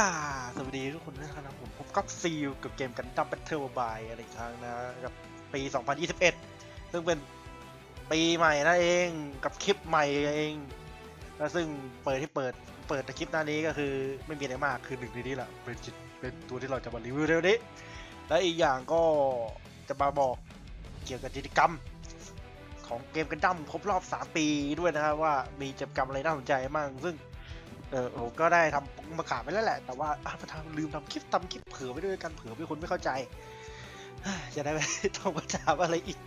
กาสวัสดีทุกคนนะครับผมผมก็ซีลกับเกมกันดั้มแบทเทิลบายอะไรครั้งนะกับปี 2021 ซึ่งเป็นปีใหม่นั่นเองกับคลิปใหม่เองแล้วซึ่งเปิดที่เปิดเปิดคลิปหน้านี้ก็คือไม่มีอะไรมากคือหนึ่งในนี้แหละเป็นจิตเป็นตัวที่เราจะมารีวิวเร็วนี้ และอีกอย่างก็จะมาบอกเกี่ยวกับกิจกรรมของเกมกันดั้มครบรอบ 3 ปีด้วยนะครับว่ามีกิจกรรมอะไรน่าสนใจบ้างซึ่ง เออผมก็ได้ทำมาขาดไปแล้วแหละ แต่ว่าอะมาทำลืมทำคลิปทำคลิปเผื่อไว้ด้วยกันเผื่อมีคนไม่เข้าใจจะได้ไม่ต้องมาถามอะไรอีก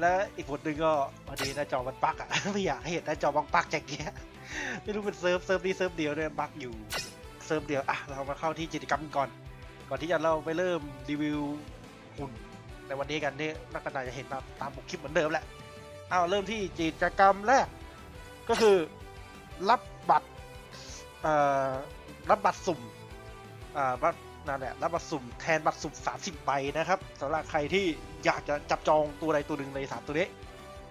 และอีกบทหนึ่งก็พอดีหน้าจอมันบั๊กอะไม่อยากให้เห็นหน้าจอบังบั๊กจากเนี้ยไม่รู้เป็นเซิร์ฟเซิร์ฟนี้เซิร์ฟเดียวด้วยบักอยู่เซิร์ฟเดียวอะเรามาเข้าที่กิจกรรมก่อน ก่อนที่จะเราไปเริ่มรีวิวหุ่นในวันนี้กันเนี่ยนักกนาจะเห็นตามตามปกคลิปเหมือนเดิมแหละเอาเริ่มที่กิจกรรมแรกก็คือรับ เอ่อรับบัตรสุ่มอ่าบัตรนั่นแหละรับบัตรสุ่มแทนบัตรสุ่ม30ใบนะครับสำหรับใครที่อยากจะจับจองตัวใดตัวหนึ่งในสามตัวนี้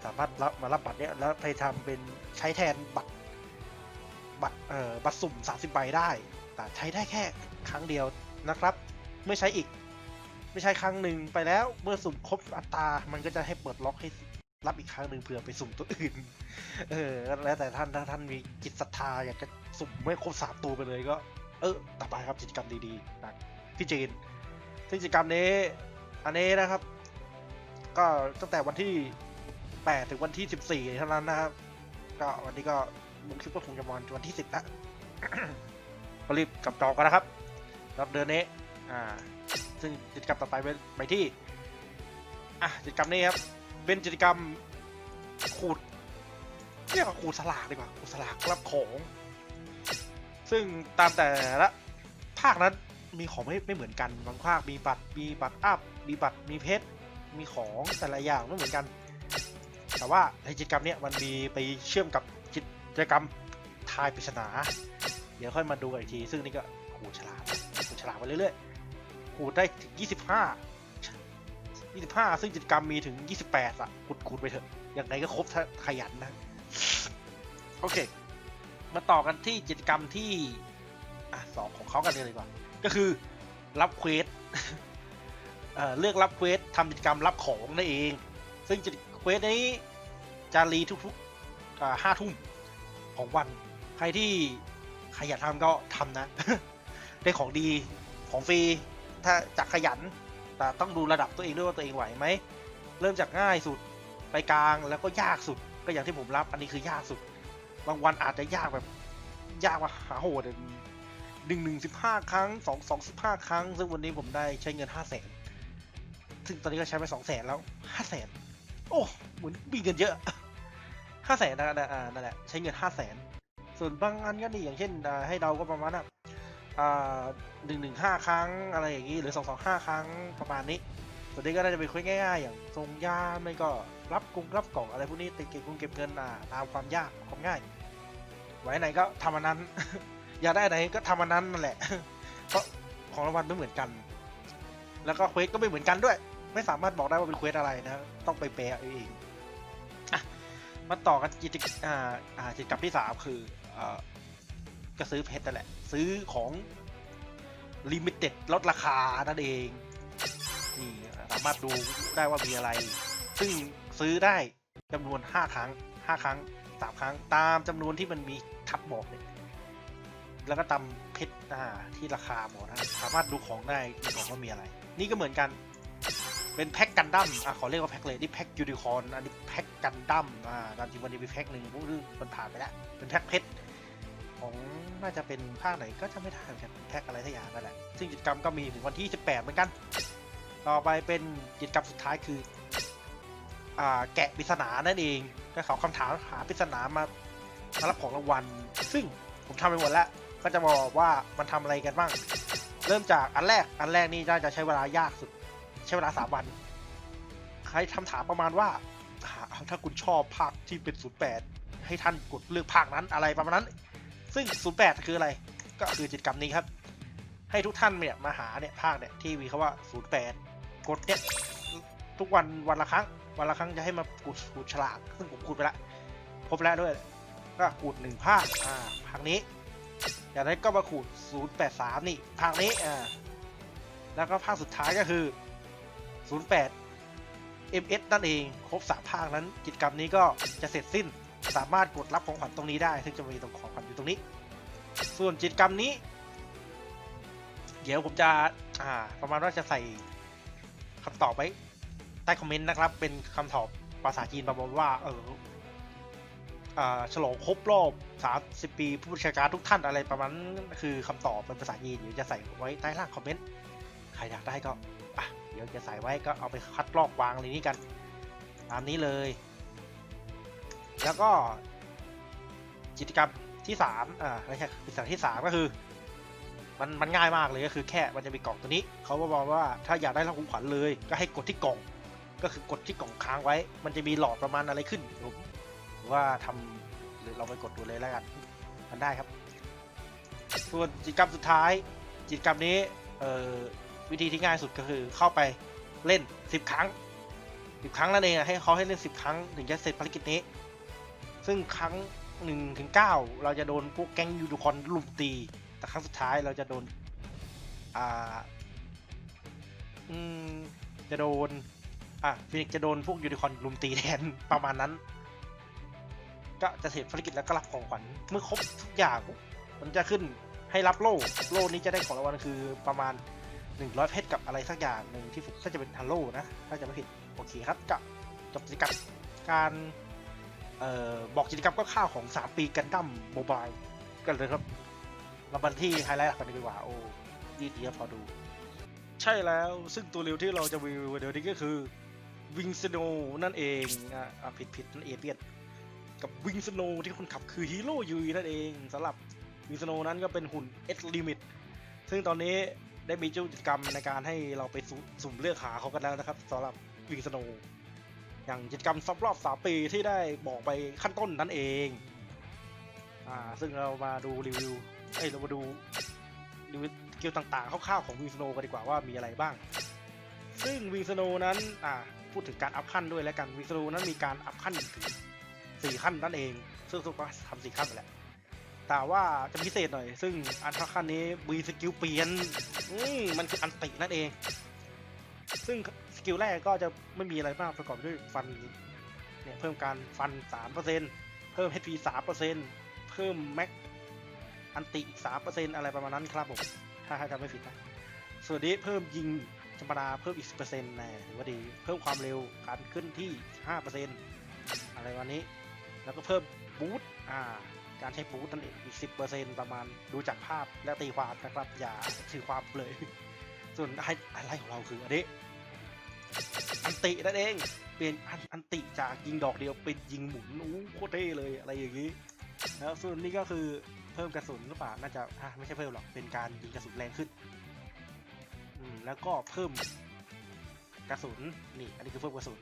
สามารถรับมารับบัตรเนี้ยแล้วไปทำเป็นใช้แทนบัตรบัตรเอ่อบัตรสุ่ม30ใบได้ แต่ใช้ได้แค่ครั้งเดียวนะครับ ไม่ใช้อีก ไม่ใช้ครั้งหนึ่งไปแล้วเมื่อสุ่มครบอัตรามันก็จะให้เปิดล็อกให้ รับอีกครั้งหนึ่งเผื่อไปสุ่มตัวอื่น เออ แล้วแต่ท่านถ้าท่านมีจิตศรัทธาอยากจะสุ่มไม่ครบสามตัวไปเลยก็ เออต่อไปครับกิจกรรมดีๆนะพี่จีนซึ่งกิจกรรมนี้ อันนี้นะครับ ก็ตั้งแต่วันที่8ถึงวันที่14เท่านั้นนะครับ ก็วันนี้ก็มุคลิปก็คงจะวันวันที่10แล้วก็รีบกลับจองกันนะครับรับเดือนนี้ อ่า ซึ่งกิจกรรมต่อไปเป็นไปที่ อะกิจกรรมนี้ครับ เป็นกิจกรรมขูดเรียกว่าขูดสลากดีกว่าขูดสลากรับของ ซึ่งตามแต่ละภาคนั้นมีของไม่ไม่เหมือนกันบางภาคมีบัตรมีบัตรอัพมีบัตรมีเพชรมีของแต่ละอย่างไม่เหมือนกัน แต่ว่าในกิจกรรมเนี้ยมันมีไปเชื่อมกับกิจกรรมทายปริศนา เดี๋ยวค่อยมาดูอีกที ซึ่งนี่ก็ขูดฉลากขูดฉลากไปเรื่อยๆขูดได้ถึง 25 25ซึ่งกิจกรรมมีถึง28อะขูดขูดไปเถอะอย่างไรก็ครบถ้าขยันนะ โอเค มาต่อกันที่กิจกรรมที่อะสองของเขากันเลยดีกว่า ก็คือรับเควสเอ่อเลือกรับเควสทำกิจกรรมรับของนั่นเอง ซึ่งกิจเควสนี้จะรีทุกๆห้าทุ่มของวัน ใครที่ใครอยากทำก็ทำนะ ได้ของดีของฟรี ถ้าจะขยัน แต่ต้องดูระดับตัวเองด้วยว่าตัวเองไหวไหม เริ่มจากง่ายสุดไปกลางแล้วก็ยากสุด ก็อย่างที่ผมรับอันนี้คือยากสุด บางวันอาจจะยากแบบ ยากว่าหาโหดหนึ่งหนึ่งสิบห้าครั้งสองสองสิบห้าครั้ง ซึ่งวันนี้ผมได้ใช้เงินห้าแสนซึ่งตอนนี้ก็ใช้ไปสองแสนแล้วห้าแสนโอ้เหมือนมีเงินเยอะห้าแสนนะนั่นแหละใช้เงินห้าแสนส่วนบางอันก็นี่อย่างเช่นให้เราก็ประมาณน่ะอ่า หนึ่งหนึ่งห้าครั้งอะไรอย่างนี้หรือสองสองห้าครั้งประมาณนี้ ส่วนนี้ก็น่าจะเป็นคุยง่ายๆ อย่างส่งยาไม่ก็รับกรุงรับกล่องอะไรพวกนี้ติดเก็บกรุงเก็บเงินอ่าตามความยากความง่าย ไว้ไหนก็ทำอันนั้น อยากได้ไหนก็ทำอันนั้นนั่นแหละเพราะของรางวัลไม่เหมือนกัน แล้วก็เควสก็ไม่เหมือนกันด้วย ไม่สามารถบอกได้ว่าเป็นเควสอะไรนะ ต้องไปแปลเองมาต่อกันกิจอ่ากิจกรรมที่สามคืออ่า ก็ซื้อเพชรนั่นแหละ ซื้อของลิมิเต็ดลดราคานั่นเอง นี่สามารถดูได้ว่ามีอะไร ซึ่งซื้อได้จำนวน 5 ครั้ง 5 ครั้ง 3 ครั้งตามจำนวนที่มันมีทับบอกเลยแล้วก็ตามเพชรอ่าที่ราคาหมดนะสามารถดูของได้ดูของว่ามีอะไร นี่ก็เหมือนกันเป็นแพ็กกันดั้มอะขอเรียกว่าแพ็กเลยนี่แพ็กยูนิคอนอันนี้แพ็กกันดั้มอ่าตามจริงวันนี้มีแพ็กหนึ่งพวกนี้มันผ่านไปแล้วเป็นแพ็กเพชร ของน่าจะเป็นภาคไหนก็จะไม่ได้เหมือนกันแพ็กอะไรสักอย่างนั่นแหละ ซึ่งกิจกรรมก็มีถึงวันที่ 18 เหมือนกัน ต่อไปเป็นกิจกรรมสุดท้ายคืออ่าแกะปริศนานั่นเองก็เขาคำถามหาปริศนามามารับของรางวัล ซึ่งผมทำไปหมดแล้ว ก็จะมาบอกว่ามันทำอะไรกันบ้าง เริ่มจากอันแรกอันแรกนี่น่าจะใช้เวลายากสุด ใช้เวลาสามวัน ใครทำถามประมาณว่าหาถ้าคุณชอบภาคที่เป็น 08 ให้ท่านกดเลือกภาคนั้นอะไรประมาณนั้น ซึ่ง 08 คืออะไร ก็คือกิจกรรมนี้ครับ ให้ทุกท่านเนี่ยมาหาเนี่ยภาคเนี่ยที่มีคาว่า 08 กดเนี่ยทุกวันวันละครั้ง วันละครั้งจะให้มากูดกูดฉลาก ซึ่งผมกูดไปแล้วครบแล้วด้วย ก็กูดหนึ่งภาค อ่า ภาคนี้จากนั้นก็มาขูด 083 นี่ ภาคนี้ อ่า แล้วก็ภาคสุดท้ายก็คือ 08 MS นั่นเอง ครบ 3 ภาคนั้น กิจกรรมนี้ก็จะเสร็จสิ้น สามารถกดรับของขวัญตรงนี้ได้ ซึ่งจะมีตรงของข ตรงนี้ ส่วนกิจกรรมนี้ เดี๋ยวผมจะอ่าประมาณว่าจะใส่คำตอบไว้ใต้คอมเมนต์นะครับ เป็นคำตอบภาษาจีนประมาณว่าเออฉลองครบรอบ 30 ปี ผู้บัญชาการทุกท่านอะไรประมาณนั้นคือคำตอบเป็นภาษาจีนเดี๋ยวจะใส่ไว้ใต้ล่างคอมเมนต์ใครอยากได้ก็อะเดี๋ยวจะใส่ไว้ก็เอาไปคัดลอกวางอะไรนี้กัน ตามนี้เลย แล้วก็กิจกรรม ที่สามอ่าไม่ใช่กิจกรรมที่สามก็คือ มันมันง่ายมากเลยก็คือแค่มันจะมีกล่องตัวนี้ เขาบอกว่าถ้าอยากได้รางของขวัญเลย ก็ให้กดที่กล่อง ก็คือกดที่กล่องค้างไว้ มันจะมีหลอดประมาณอะไรขึ้นผมหรือว่าทำหรือเราไปกดดูเลยแล้วกัน มันได้ครับ ส่วนกิจกรรมสุดท้าย กิจกรรมนี้เอ่อวิธีที่ง่ายสุดก็คือเข้าไปเล่น 10 ครั้ง 10 ครั้งนั่นเองอะให้เขาให้เล่น 10 ครั้ง ถึงจะเสร็จภารกิจนี้ ซึ่งครั้ง 1ถึง9เราจะโดนพวกแก๊งยูนิคอร์นลุมตี แต่ครั้งสุดท้ายเราจะโดน อ่า อืม จะโดน อะฟินิกซ์จะโดนพวกยูนิคอร์นลุมตีแทนประมาณนั้น ก็จะเสร็จภารกิจแล้วก็รับของขวัญเมื่อครบทุกอย่างมันจะขึ้นให้รับโล่ โล่นี้จะได้ของรางวัลคือประมาณ 100 เพชรกับอะไรสักอย่างหนึ่งที่ผมถ้าจะเป็นฮัลโล่นะ ถ้าจะไม่ผิด โอเคครับก็จบกิจกรรมการ เอ่อบอกกิจกรรมก็ข้าวๆของ 3 ปีกันดั้มโมบายกันเลยครับเราบันที่ไฮไลท์หลักกันดีกว่าโอ้ดีดีครับพอดู ใช่แล้วซึ่งตัวเร็วที่เราจะรีวิวเดี๋ยวนี้ก็คือวิงสโนนั่นเองอะผิดผิดนั่นเอเปียนกับวิงสโนที่คนขับคือฮีโร่ยูนั่นเองสำหรับวิงสโนนั้นก็เป็นหุ่นเอสลิมิตซึ่งตอนนี้ได้มีกิจกรรมในการให้เราไปสุ่มสุ่มเลือกหาเขากันแล้วนะครับสำหรับวิงสโน อย่างกิจกรรมซับรอบ 3 ปีที่ได้บอกไปขั้นต้นนั่นเอง อ่า ซึ่งเรามาดูรีวิว เอ้ย เรามาดูรีวิวสกิลต่างๆคร่าวๆของวิงสโนกันดีกว่าว่ามีอะไรบ้าง ซึ่งวิงสโนนั้น อ่า พูดถึงการอัพขั้นด้วยแล้วกันวิงสโนนั้นมีการอัพขั้นถึงสี่ขั้นนั่นเอง ซึ่งทุกคนทำสี่ขั้นไปแล้ว แต่ว่าจะพิเศษหน่อย ซึ่งอันขั้นนี้มีสกิลเปลี่ยน อืมมันคืออันตินั่นเอง ซึ่ง สกิลแรกก็จะไม่มีอะไรมากประกอบด้วยฟันเนี่ยเพิ่มการฟัน 3%เพิ่ม HP 3%เพิ่มแม็กอันติอีกสามเปอร์เซ็นอะไรประมาณนั้นครับผมถ้าถ้าจำไม่ผิดนะส่วนนี้เพิ่มยิงธรรมดาเพิ่มอีกสิบเปอร์เซ็นต์นะถือว่าดีเพิ่มความเร็วการขึ้นที่ห้าเปอร์เซ็นอะไรวันนี้ แล้วก็เพิ่มบูทอ่าการใช้บูทนั่นเองอีกสิบเปอร์เซ็นประมาณดูจากภาพและตีความนะครับอย่าถือความเลย ส่วนไฮไลท์ของเราคืออันนี้ อันตินั่นเอง เปลี่ยนอันอันติจากยิงดอกเดียวเป็นยิงหมุนโอ้โคตรเท่เลยอะไรอย่างนี้ แล้วส่วนนี้ก็คือเพิ่มกระสุนหรือเปล่าน่าจะอะไม่ใช่เพิ่มหรอกเป็นการยิงกระสุนแรงขึ้นอืมแล้วก็เพิ่มกระสุนนี่อันนี้คือเพิ่มกระสุน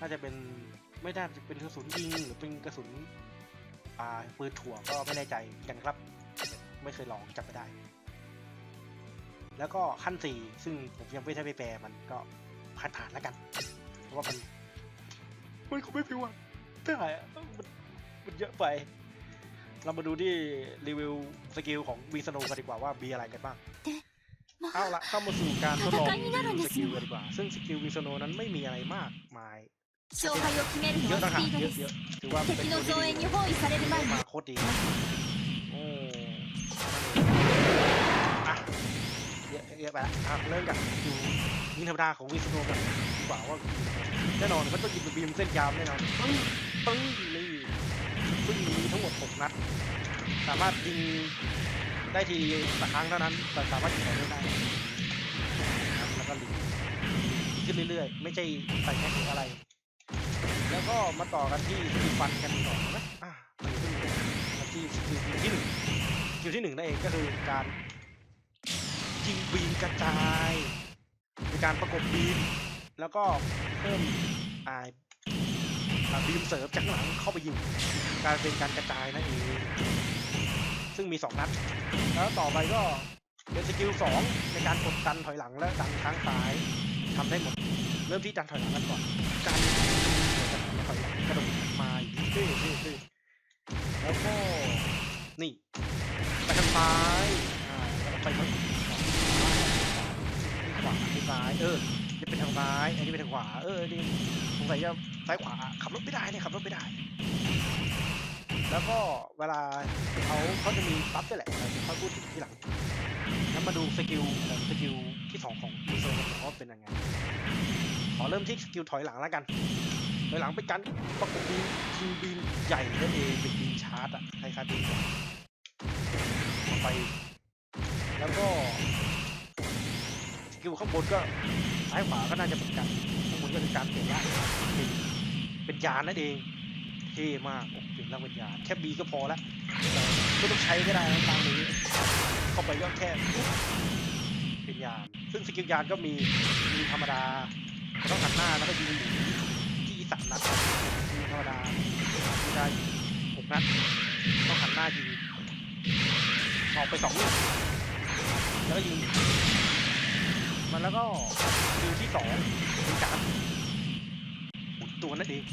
น่าจะเป็นไม่น่าจะเป็นกระสุนยิงหรือเป็นกระสุนอ่าปืนถั่วก็ไม่แน่ใจกันครับ ไม่เคยลองจำไม่ได้ แล้วก็ขั้นสี่ซึ่งผมยังไม่ได้ไปแปลมันก็ ผ่านๆแล้วกัน เพราะว่ามันมันคงไม่พิวันได้มันมันเยอะไป เรามาดูที่รีวิวสกิลของวีสโนกันดีกว่าว่ามีอะไรกันบ้างเอาละเข้ามาสู่การทดลองสกิลกันดีกว่า ซึ่งสกิลวีสโนนั้นไม่มีอะไรมากมายเยอะนะครับเยอะๆถือว่าเป็นตัวที่มาโคตรดีอ้อเยอะเยอะไปละเริ่มกันดู งธรรมดาของวิสโนกันดีกว่าว่าแน่นอนมันต้องยิงบีมเส้นยาวแน่นอนปึ้งปึ้งนี่ซึ่งมีทั้งหมด6นัดสามารถยิงได้ทีละครั้งเท่านั้น แต่สามารถยิงต่อเนื่องได้แล้วก็ลิงขึ้นเรื่อยๆ ไม่ใช่ใส่แค่ถึงอะไร แล้วก็มาต่อกันที่สกิลฟันกันต่อนะอ่าที่สกิลที่หนึ่งสกิลที่หนึ่งนั่นเองก็คือการยิงบีมกระจาย ในการประกบบีมแล้วก็เพิ่มอ่าอ่าบีมเสริมจากหลังเข้าไปยิงการเป็นการกระจายนั่นเองซึ่งมีสองนัด แล้วต่อไปก็เป็นสกิลสองในการกดดันถอยหลังและดันข้างซ้ายทำได้หมด เริ่มที่ดันถอยหลังกันก่อนการถอยหลังกระโดดมาอีกดื้อดื้อดื้อแล้วก็นี่ไปทางซ้ายอ่าแล้วก็ไปทาง ขวาที่ซ้ายเออนี่เป็นทางซ้ายอันนี้เป็นทางขวาเออนี่สงสัยจะซ้ายขวาขับรถไม่ได้เนี่ยขับรถไม่ได้ แล้วก็เวลาเขาเขาจะมีปั๊บด้วยแหละเขาพูดถึงที่หลังแล้วมาดูสกิลสกิลที่สองของยูเซอร์ของเขาเป็นยังไงขอเริ่มที่สกิลถอยหลังแล้วกันถอยหลังเป็นการประกบบีมยิงบีมใหญ่นั่นเองเป็นบีมชาร์จอะใคล้ายๆบีไป แล้วก็ กิลข้างบนก็ซ้ายขวาก็น่าจะเหมือนกันข้างบนก็คือการเปลี่ยนร่างเป็นเป็นยานนั่นเองเท่มากเปลี่ยนร่างเป็นยานแค่บีก็พอละไม่ต้องใช้ก็ได้นะตามนี้เข้าไปก็แค่ปุ๊บเป็นยานซึ่งสกิลยานก็มีมีธรรมดาต้องหันหน้าแล้วก็ยิงหนีที่สามนัดมีธรรมดามีได้หกนัดต้องหันหน้ายิงออกไปสองลูกแล้วก็ยิง มันแล้วก็สกิลที่สองเป็นการหมุนตัวนั่นเอง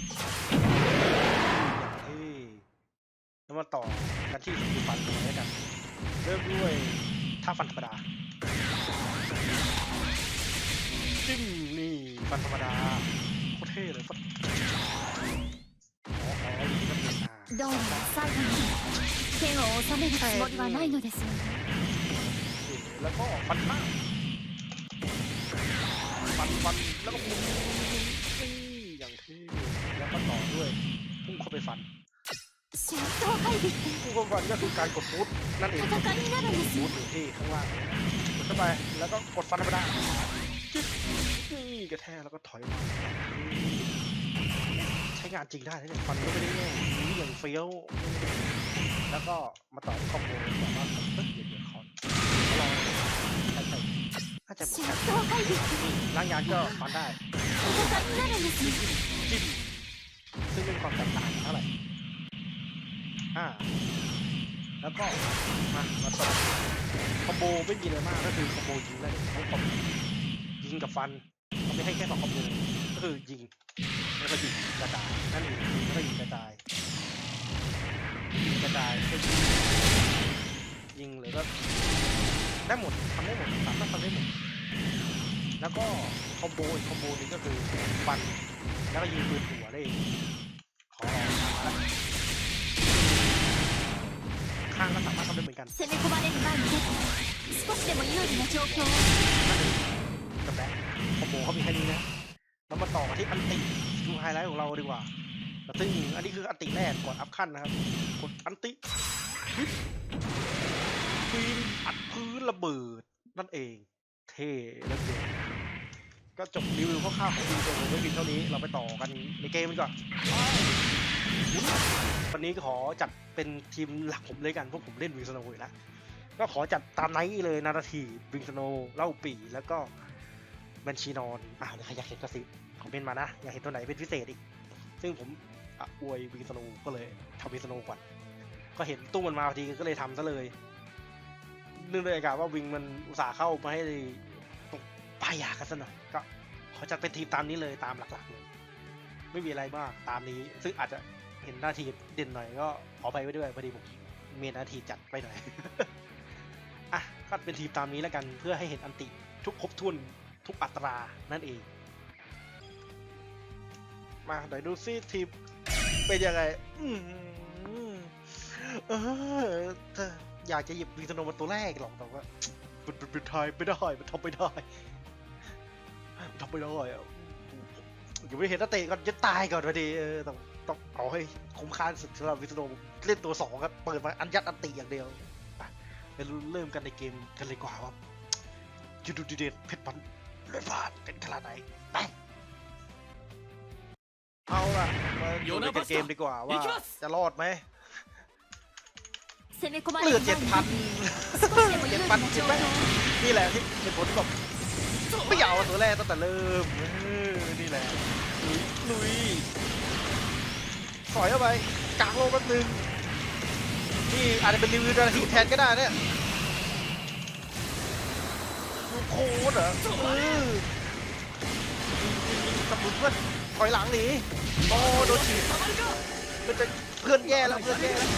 อย่างเท่แล้วมาต่อกันที่สกิลฟันกันแล้วกัน เริ่มด้วยท่าฟันธรรมดาจิ้มนี่ฟันธรรมดาโคตรเท่เลยฟันอ๋ออ๋อดีก็เป็นอ่า どうも最後に剣を収めるつもりはないのですよね โอเคแล้วก็ฟันหน้า ฟันฟันแล้วก็มุนนี่อย่างเท่แล้วก็ต่อด้วยพุ่งเข้าไปฟัน 戦闘配備って พุ่งเข้าไปฟันก็คือการกดฟูดนั่นเอง 戦いになるんです ฟู よ ดอยู่ที่ข้างล่างกดเข้าไปแล้วก็กดฟันธรรมดาจิ๊บนี่กระแทกแล้วก็ถอยมาใช้งานจริงได้นะเนี่ยฟันก็ไม่ได้แง่นี่อย่างเฟี้ยว แล้วก็มาต่อที่คอมโบแบบว่าเอ้ยเดี๋ยว ว น่าจะหมดอนกัล้างยานก็ฟันได้จิ้มซึ่งเป็นความแตกต่างเท่าไหร่อ่าแล้วก็มามาต่อคอมโบไม่มีอะไรมากก็คือคอมโบยิงได้ทั้งคอมยิงกับฟันไม่ให้แค่สองคอมโบก็คือยิงแล้วก็ยิงกระจายนั่นเองแล้วก็ยิงกระจายกระจายก็ยิงหรือก็ ได้หมดทำได้หมดสามารถทำได้หมดแล้วก็คอมโบอีกคอมโบนี้ก็คือฟันแล้วก็ยิงปืนหัวได้ขอลองข้างก็สามารถทำได้เหมือนกันจบแล้วคอมโบเขามีแค่นี้นะแล้วมาต่อกันที่อันติดูไฮไลท์ของเราดีกว่าซึ่งอันนี้คืออันติแรกก่อนอัพขั้นนะครับกดอันติ ระเบิดนั่นเอง เท่แล้วเกินก็จบรีวิวคร่าวๆของวีโอไว้เพียงเท่านี้เราไปต่อกันในเกมดีกว่อนวันนี้ขอจัดเป็นทีมหลักผมเลยกันเพราะผมเล่นวิงสโนว์อยู่แล้วก็ขอจัดตามไนท์เลยนาทีวิงสโนว์เล่าปีแล้วก็บัญชีนอนอ่าใครอยากเห็นก็สิคอมเมนต์มานะ อยากเห็นตัวไหนเป็นพิเศษอีก ซึ่งผมอะอวยวิงสโนว์ก็เลยทำวิงสโนว์ก่อนก็เห็นตู้มันมาพอดีก็เลยทำซะเลย เนื่องด้วยอากาศว่าวิงมันอุตส่าห์เข้ามาให้ตรงป้ายยากันซะหน่อยก็ขอจัดเป็นทีมตามนี้เลยตามหลักๆเลยไม่มีอะไรมากตามนี้ ซึ่งอาจจะเห็นหน้าทีเด่นหน่อยก็ขอไปไว้ด้วยพอดีผมมีหน้าทีจัดไปหน่อยอะก็เป็นทีมตามนี้แล้วกันเพื่อให้เห็นอันติทุกครบถ้วนทุกอัตรานั่นเอง มาเดี๋ยวดูซิทีมเป็นยังไง อืมเออ อยากจะหยิบวีซโนมาตัวแรกหรอกแต่ว่าเป็นเป็นเป็นไทยไม่ได้มันทำไม่ได้มันทำไม่ได้อะอยู่ไม่เห็นนักเตะก่อนจะตายก่อนพอดีเออต้องต้องเอาให้คุ้มค่าสุดสำหรับวิสโนเล่นตัวสองครับ เปิดมาอันยัดอันติอย่างเดียวอะไปเริ่มกันในเกมกันเลยดีกว่าว่าจุดดูดีเด็ดเพชรพันเลยพลาดเป็นขนาดไหนไปเอาล่ะมาดูในเกมดีกว่าว่าจะรอดไหม 攻め込ま เห れ ลื る อ 前 เจ็ด に พัน 少しでも有利な状況を นี่แหละที่เป็นผลที่แบบไม่อยากเอาตัวแรกตั้งแต่เริ่มเออนี่แหละลุยลุยถอยเข้าไปกลางโลกแป๊บนึงนี่อาจจะเป็นรีวิวนาทีแทนก็ได้เนี่ยดูโคตรเหรอเออสมุนเพื่อนถอยหลังหนีโอ้โดนฉีดมันจะเพื่อนแย่แล้วเพื่อนแย่แล้ว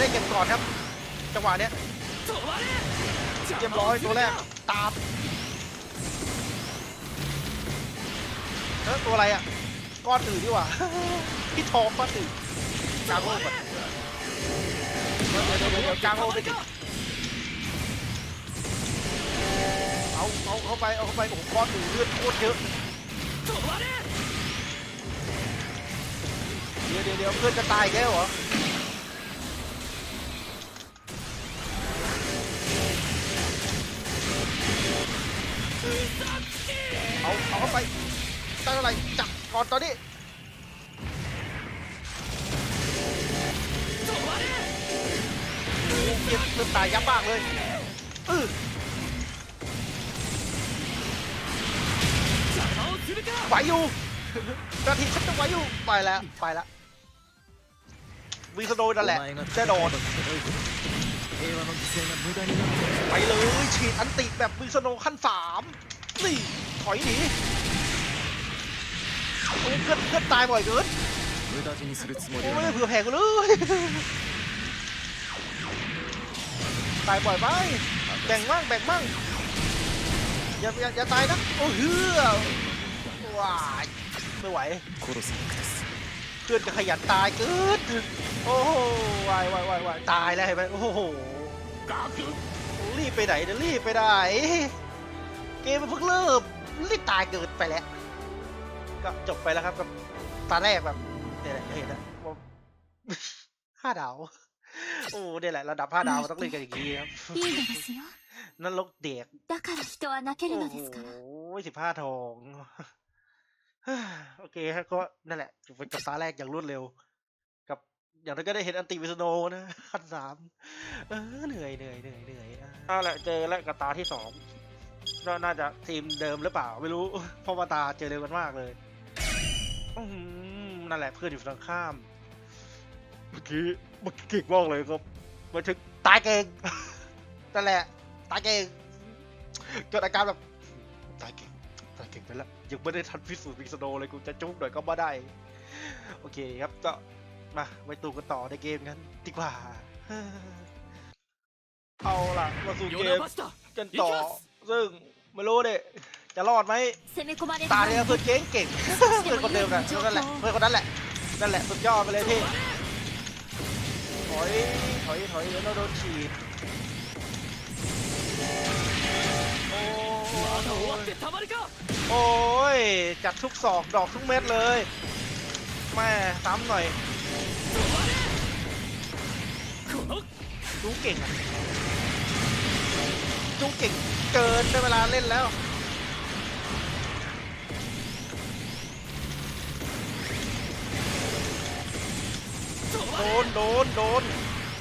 ได้เก็บก่อนครับ จังหวะเนี้ยเรียบร้อยตัวแรกตามเออตัวอะไรอะก้อนอื่นดีกว่าพี่ทองก้อนอื่นกางโลกก่อนเดี๋ยวเดี๋ยวเดี๋ยวกางโลกไปดิเอาเอาเข้าไปเอาเข้าไปโอ้โหก้อนอื่นเลือดโคตรเยอะเดี๋ยวเดี๋ยวเพื่อนจะตายอีกเหรอ ตอนนี้เก็บเลือตายยับมากเลยอื้อไหวอยู่นาทีฉันจะไหวอยู่ไปแล้วไปแล้ววีสโดนั่นแหละจะโดนไปเลยฉีดอันติแบบวีสโนขั้นสามนี่ถอยหนี โอ้เพื่อนเพื่อนตายบ่อยเกิน 無駄死にするつもり โอ้ は ไม่ ないได้เผื่อแผ่กันเลย ตายบ่อยไปแบ่งมั่งแบ่งมั่งอย่าอย่าอย่าตายนะ โอ้เฮือว้ายไม่ไหว 殺さなくて済 เพื่อนก็ขยันตายเกิน โอ้โหวายวายวายวายตายแล้วเห็นไหมโอ้โห รีบไปไหนเดี๋ยวรีบไปไหนเกมมันเพิ่งเริ่มรีบตายเกินไปแล้ว ก็จบไปแล้วครับกับตาแรกแบบเนี่ยแหละเห็นนะว่า ห้าดาว โอ้เนี่ยแหละระดับห้าดาวมันต้องเล่นกันอย่างนี้ครับ いいのですよ นั่นลกเด็ก だから人は泣ける โอ้ の โห ですから สิบห้าทอง โอเคครับก็นั่นแหละเป็นกับตาแรกอย่างรวดเร็ว กับอย่างนั้นก็ได้เห็นอันติวิสโนนะ ขั้นสามเออเหนื่อยเหนื่อยเหนื่อยเหนื่อยอ่ะเอาละเจอแล้วกับตาที่สองก็น่าจะทีมเดิมหรือเปล่า ไม่รู้ เพราะว่าตาเจอเร็วกันมากเลย อื้อหือนั่นแหละเพื่อนอยู่ฝั่งข้าม เมื่อกี้เมื่อกี้เก่งมากเลยครับมาถึงตายเก่ง นั่นแหละ ตายเก่งเกิดอาการแบบตายเก่งตายเก่งไปแล้วยังไม่ได้ทันพิสูจน์วิงสโนเลยกูจะจุ๊บหน่อยก็มาได้ โอเคครับก็มาไปตูกันต่อในเกมกันดีกว่า เอาล่ะ มาสู่เกมกันต่อ ซึ่งไม่รู้เด้ จะรอดไหมตาเนี่ยเพื่อนเก่งเก่งเพื่อนคนเดิมนะนั่นแหละเพื่อนคนนั้นแหละนั่นแหละสุดยอดไปเลยพี่ถอยถอยถอยแล้วโดนฉีดโอ้ยจัดทุกศอกดอกทุกเม็ดเลยแม่ซ้ำหน่อยจูเก่งอะจูเก่งเกินได้เวลาเล่นแล้ว ดนโดนโดน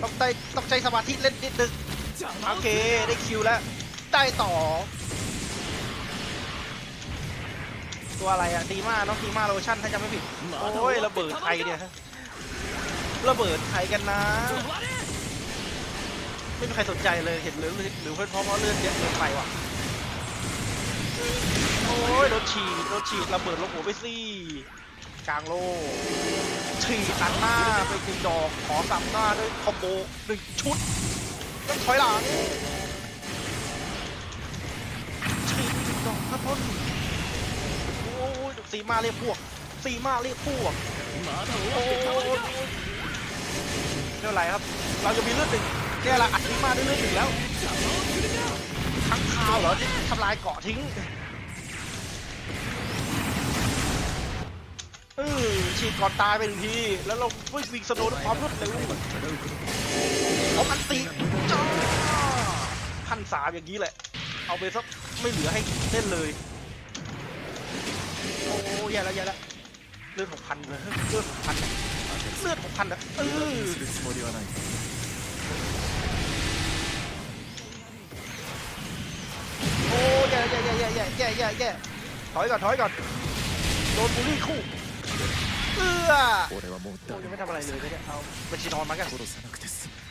ต้องใจต้องใจสมาธิเล่นนิดนึงโอเคได้คิวแล้ว ได้ต่อ ตัวอะไรอะดีมาน้องดีมาโลชั่นถ้าจำไม่ผิด โอ้ยระเบิดใครเนี่ยฮะระเบิดใครกันนะ ไม่มีใครสนใจเลยเห็นหรือหรือเพราะเพราะเลื่อดเยอะเกินไปว่ะโอ้ยโดนฉีดโดนฉีดระเบิดลงหัวไปสิ กลางโลกฉีดตัดหน้าไปหนึ่งดอกขอสับหน้าด้วยคอมโบหนึ่งชุดแล้วถอยหลังฉีดหนึ่งดอกครับพ่นโอ้ยสีมาเรียกพวกสีมาเรียกพวกโอ้ยไม่เป็นไรครับ เราจะมีเลือดหนึ่งเนี่ยละอัดสีมาได้เลือดหนึ่งแล้วทั้งคาวเหรอที่ทำลายเกาะทิ้ง ออฉีดก่อนตายไปหนึ่งที แล้วเราวิ่งสิงสโนด้วยความรวดเร็วเอาอันตีจ้าพันสามอย่างนี้แหละ เอาไปสักไม่เหลือให้เล่นเลย โอ้ยแย่แล้วแย่แล้วเลือดหกพันเลยเลือดหกพันเลือดหกพันนะเออโอ้ยแย่แย่แย่แย่แย่แย่ถอยก่อนถอยก่อนโดนบูลลี่คู่ เอื้อ 俺はもう โอ้ 誰 ยัง も ไม่ทำอะไรเลยนะเนี่ยเอาบัญชีนอนมากัน 殺さなくて済む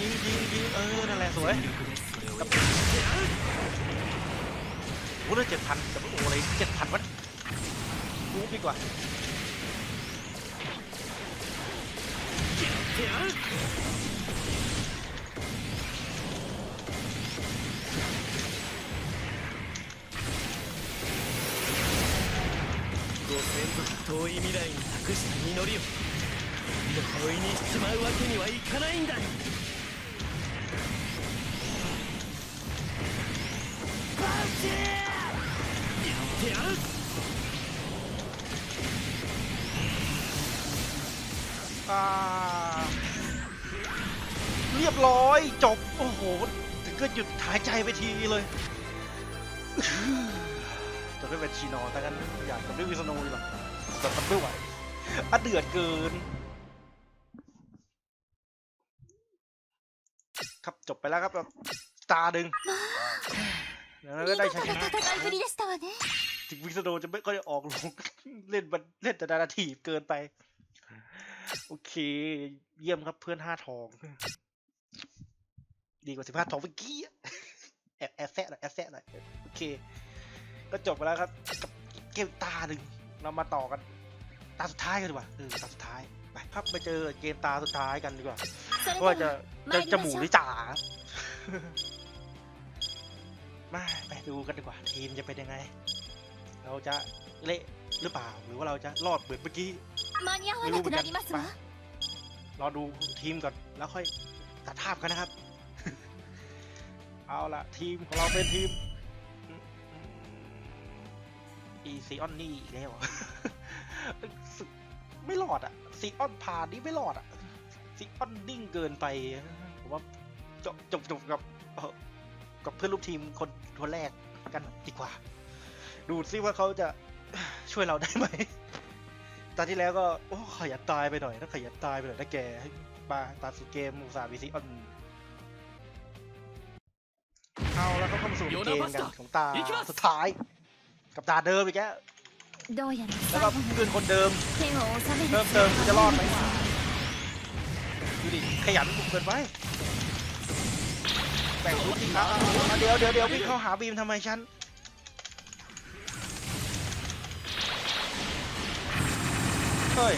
ยิงยิงยิงเออ นั่นแหละสวย 全力でそれを กับ โอ้เลยเจ็ดพันแต่ไม่โอ้อะไรเจ็ดพันวะรู้ดีกว่า ご先祖と遠い未来に託した実りを呪いにしちまうわけにはいかないんだバチやってやるอ่า เรียบร้อย จบ โอ้โห ถึงก็หยุดหายใจไปทีเลยจะได้เป็นชีนอนแต่กันอยากจะได้วิสโนยหรอกแต่ทำไม่ไหวอะเดือดเกิน ครับจบไปแล้วครับตาดึงแล้วก็ได้ชนะถึงวิสโนจะไม่ก็จะออกลงเล่นมันเล่นแต่ดาราทีเกินไป โอเค เยี่ยมครับเพื่อนห้าทอง ดีกว่าสิบห้าทองเมื่อกี้แอบแอบแซะหน่อยแอบแซะหน่อยโอเค ก็จบไปแล้วครับกับเกมตาหนึ่งเรามาต่อกันตาสุดท้ายกันดีกว่าเออตาสุดท้ายไปครับไปเจอเกมตาสุดท้ายกันดีกว่าว่าจะจะจะหมูหรือจ๋ามาไปดูกันดีกว่า ทีมจะเป็นยังไง เราจะเละหรือเปล่าหรือว่าเราจะรอดเหมือนเมื่อกี้ไม่รู้เหมือนกันรอดูทีมก่อนแล้วค่อยตัดภาพกันนะครับ เอาละทีมของเราเป็นทีมอีซีออนนี่อีกแล้วไม่รอดอะซีออนผ่านี่ไม่รอดอะซีออนดิ้งเกินไปผมว่าจบจบจบกับกับเพื่อนร่วมทีมคนคนแรกกันดีกว่า ดูซิว่าเขาจะช่วยเราได้ไหมตอนที่แล้วก็ โอ้ขยันตายไปหน่อยถ้าขยันตายไปหน่อยนะแกมาตัดสุดเกมอุตสาห์วีซีออน เอาแล้วก็เข้ามาสู่เกมกันของตาสุดท้าย กับตาเดิมอีกแล้แล้วก็คืนคนเดิมเดิมเดิมจะรอดไหมดูดิขยันบุกเกินไปแต่งรูปทีครับเดี๋ยวเดี๋ยวเดี๋ยววิ่งเข้าหาบีมทำไมฉันเฮ้ย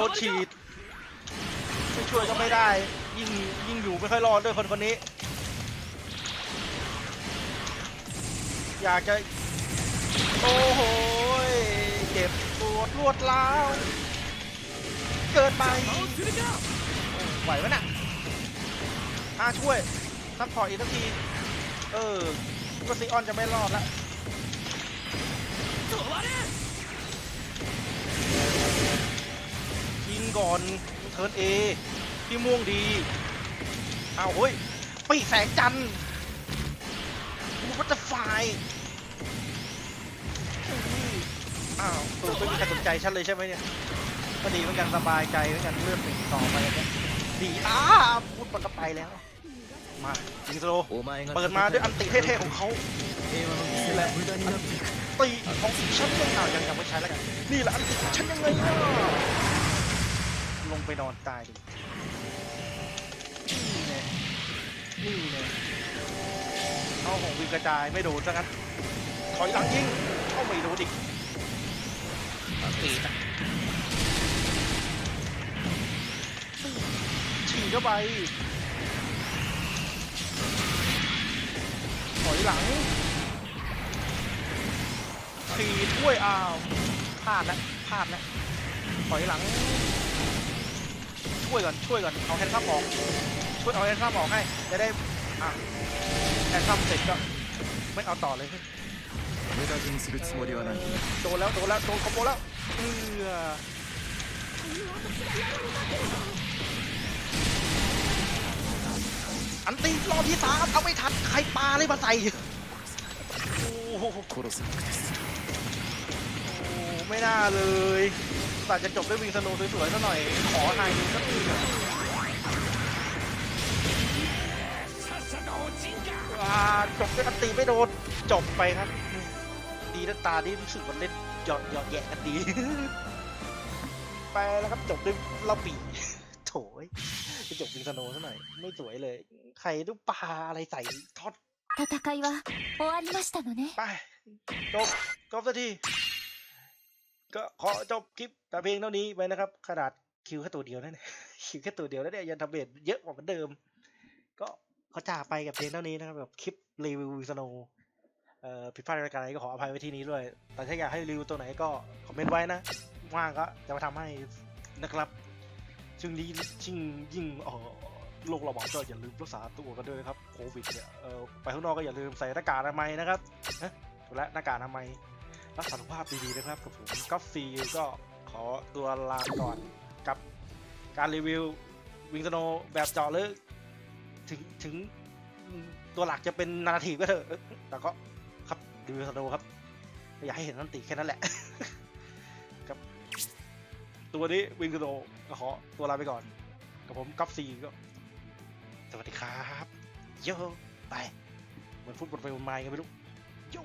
ดนฉีดไม่ช่วยก็ไม่ได้ ยิ่งยิ่งอยู่ไม่ค่อยรอดด้วยคนคนนี้ อยากจะ โอ้โหเจ็บปวดรวดร้าวเกิดไปไหวไหมน่ะอาช่วยซัพพอร์อีกที เออก็ซีออนจะไม่รอดละ ก่อนเทิร์นเอพี่ม่วงดีเอาเฮ้ยปีแสงจันทร์วัะไฟอ้าวตัวไม่มีใครสนใจฉันเลยใช่ไหมเนี่ยก็ดีเหมือนกันสบายใจเหมือนกันเลือกหนึ่ต่อไปเนี่ยดีอ้าพูดมันก็ไปแล้ว มาจิงโซเปิดมาด้วยอันติเท่ๆของเขาเอันตีของฉันยังเอายังยังไม่ใช้แล้วกันนี่แหละอันติฉันยังไงเนี่ย งไปนอนตายดิ นี่ไงนี่ไงเอาของวิงกระจายไม่โดนซะงั้นถอยหลังยิงเข้าไม่โดนอีกอันตินะฉีกเข้าไปถอยหลังขีดด้วยอ้าวพลาดแล้วพลาดแล้วถอยหลัง ช่วยก่อนช่วยก่อนเอาแฮนด์คัพออกช่วยเอาแฮนด์คัพออกให้จะได้อ่ะแฮนด์คัพเสร็จก็ไม่เอาต่อเลย 無駄死にするつもりはない โดนแล้วโดนแล้วโดนคอมโบแล้วเอออันตีรอบที่สามเอาไม่ทันใครปาเลยมาใส่โอ้โห 殺せなくて済む โอ้ไม่น่าเลย แต่จะจบด้วยวิงสโนว์สวยๆซะหน่อย ขอไฮนึงสักทีเถอะว้าจบด้วยอันตีไม่โดน จบไปครับ ดี ดีนะตานี่รู้สึกว่าเล่นหยอดหยอดแยะกันดี ไปแล้วครับจบด้วยเล่าปี โถยไปจบวิงสโนซะหน่อย ไม่สวยเลย ใครรูปปลาอะไรใส่ทอด 戦いは終わりましたのね ไป จบ จบสักที ก็ขอจบคลิปแต่เพียงเท่านี้ไปนะครับ ขนาดคิวแค่ตัวเดียวนั่นคิวแค่ตัวเดียวแล้วเนี่ยยังทำเบสเยอะกว่าเหมือนเดิม ก็ขอจากไปกับเพียงเท่านี้นะครับแบบคลิปรีวิวสโนเอ่อผิดพลาดในรายการไหนก็ขออภัยไว้ที่นี้ด้วย แต่ถ้าอยากให้รีวิวตัวไหนก็คอมเมนต์ไว้นะ ว่างก็จะมาทำให้นะครับช่วงนี้ยิ่งยิ่งเออโรคระบาดก็อย่าลืมรักษาตัวกันด้วยนะครับโควิดเนี่ยเอ่อไปข้างนอกก็อย่าลืมใส่หน้ากากอนามัยนะครับนะและหน้ากากอนามัย รักษาสุขภาพดีๆนะครับกับผมก๊อฟซีก็ขอตัวลาไปก่อนกับการรีวิววิงสโนแบบเจาะลึกถึงถึงตัวหลักจะเป็นนาทีก็เถอะแต่ก็ครับรีวิวสโนครับ อยากให้เห็นนันติแค่นั้นแหละ ครับ ตัวนี้วิงสโนก็ขอตัวลาไปก่อน กับผมก๊อฟซีก็ สวัสดีครับ โยไปเหมือนฟุตบอลไปบนไม้กันไม่รู้โย